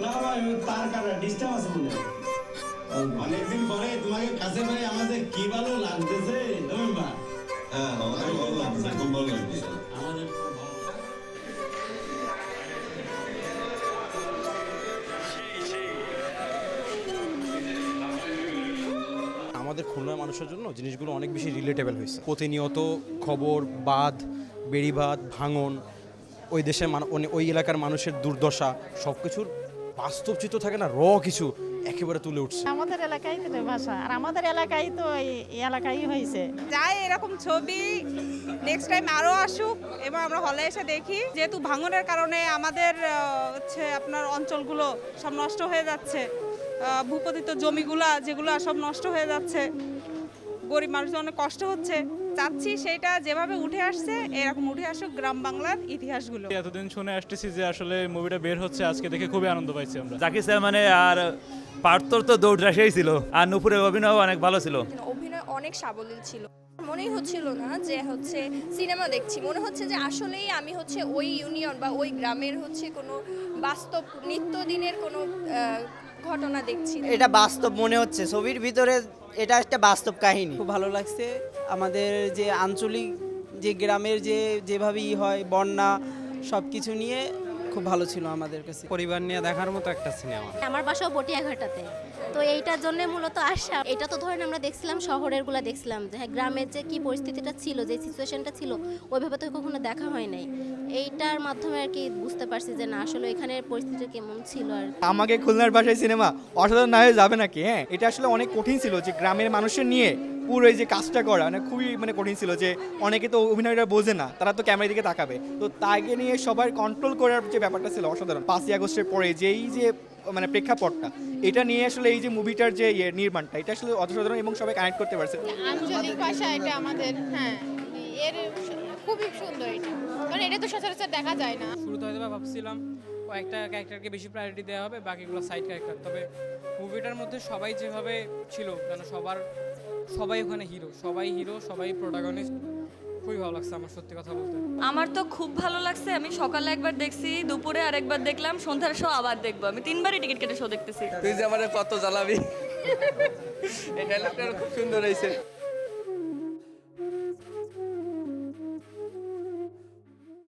তার কারণে ডিস্টার্ব আছে মনে অনেকদিন পরে তোমাকে কাছে আমাদের কি ভালো লাগতেছে হ্যাঁ আমাদের খুলনার মানুষের জন্য জিনিসগুলো অনেক বেশি রিলেটেবল হয়েছে। প্রতিনিয়ত খবর বাদ বেড়িবাদ ভাঙন ওই দেশের মান- ওই- ওই এলাকার মানুষের দুর্দশা সব কিছুর বাস্তব চিত্র থাকে না র কিছু একেবারে তুলে উঠছে। আমাদের এলাকায় তো ভাষা আর আমাদের এলাকায় তো এই এই এলাকায় হয়েছে। যাই এরকম ছবি নেক্সট টাইম আরও আসুক এবং আমরা হলে এসে দেখি। যেহেতু ভাঙনের কারণে আমাদের হচ্ছে আপনার অঞ্চলগুলো সব নষ্ট হয়ে যাচ্ছে ভূপতিত জমিগুলা যেগুলো সব নষ্ট হয়ে যাচ্ছে গরিব মানুষদের অনেক কষ্ট হচ্ছে। চাচ্ছি সেটা যেভাবে উঠে আসছে এরকম উঠে আসুক গ্রাম বাংলার ইতিহাসগুলো। এতদিন শুনে আসতেছি যে আসলে মুভিটা বের হচ্ছে আজকে দেখে খুবই আনন্দ পাইছি আমরা। জাকির স্যার মানে আর পার্থর তো দৌড় রাশেই ছিল আর নুপুরের অভিনয় অনেক ভালো ছিল। অভিনয় অনেক সাবলীল ছিল। মনেই হচ্ছিল না যে হচ্ছে সিনেমা দেখছি মনে হচ্ছে যে আসলেই আমি হচ্ছে ওই ইউনিয়ন বা ওই গ্রামের হচ্ছে কোনো বাস্তব নিত্যদিনের কোনো ঘটনা দেখছি। এটা বাস্তব মনে হচ্ছে। ছবির ভিতরে এটা একটা বাস্তব কাহিনী। খুব ভালো লাগছে। আমাদের যে আঞ্চলিক যে গ্রামের যে যেভাবে ই হয় বন্যা সব কিছু নিয়ে খুব ভালো ছিল আমাদের কাছে। পরিবার নিয়ে দেখার মতো একটা সিনেমা। আমার বাসাও বটিয়াঘাটাতে। তো এইটার জন্য মূলত আসা এটা তো ধরেন আমরা দেখছিলাম শহরেরগুলা দেখছিলাম যে হ্যাঁ গ্রামের যে কি পরিস্থিতিটা ছিল যে সিচুয়েশনটা ছিল ওইভাবে তো কখনো দেখা হয় নাই। এইটার মাধ্যমে আর কি বুঝতে পারছি যে না আসলে এখানের পরিস্থিতি কেমন ছিল আর আমাকে খুলনার ভাষায় সিনেমা অসাধারণ না হয়ে যাবে নাকি? হ্যাঁ এটা আসলে অনেক কঠিন ছিল যে গ্রামের মানুষের নিয়ে পুরো এই যে কাজটা করা মানে খুবই মানে কঠিন ছিল যে অনেকে তো অভিনয়টা বোঝে না তারা তো ক্যামেরার দিকে তাকাবে। তো তাকে নিয়ে সবার কন্ট্রোল করার যে ব্যাপারটা ছিল অসাধারণ। পাঁচই আগস্টের পরে যেই যে মানে প্রেক্ষাপটটা এটা নিয়ে আসলে এই যে মুভিটার যে ইয়ে নির্মাণটা এটা আসলে অসাধারণ এবং সবাই কানেক্ট করতে পারছে। আঞ্চলিক ভাষা এটা আমাদের হ্যাঁ এর খুবই সুন্দর এটা। কারণ এটা তো সচরাচর দেখা যায় না। শুরুতে হয়তো বা ভাবছিলাম কয়েকটা ক্যারেক্টারকে বেশি প্রায়োরিটি দেওয়া হবে বাকিগুলো সাইড ক্যারেক্টার তবে মুভিটার মধ্যে সবাই যেভাবে ছিল যেন সবার সবাই ওখানে হিরো সবাই হিরো সবাই প্রোটাগনিস্ট খুবই ভালো লাগছে আমার সত্যি কথা বলতে। আমার তো খুব ভালো লাগছে। আমি সকালে একবার দেখছি দুপুরে আরেকবার দেখলাম সন্ধ্যার শো আবার দেখব। আমি তিনবারই টিকিট কেটে শো দেখতেছি। তুই যে আমার কত জ্বালাবি। এটা খুব সুন্দর হয়েছে।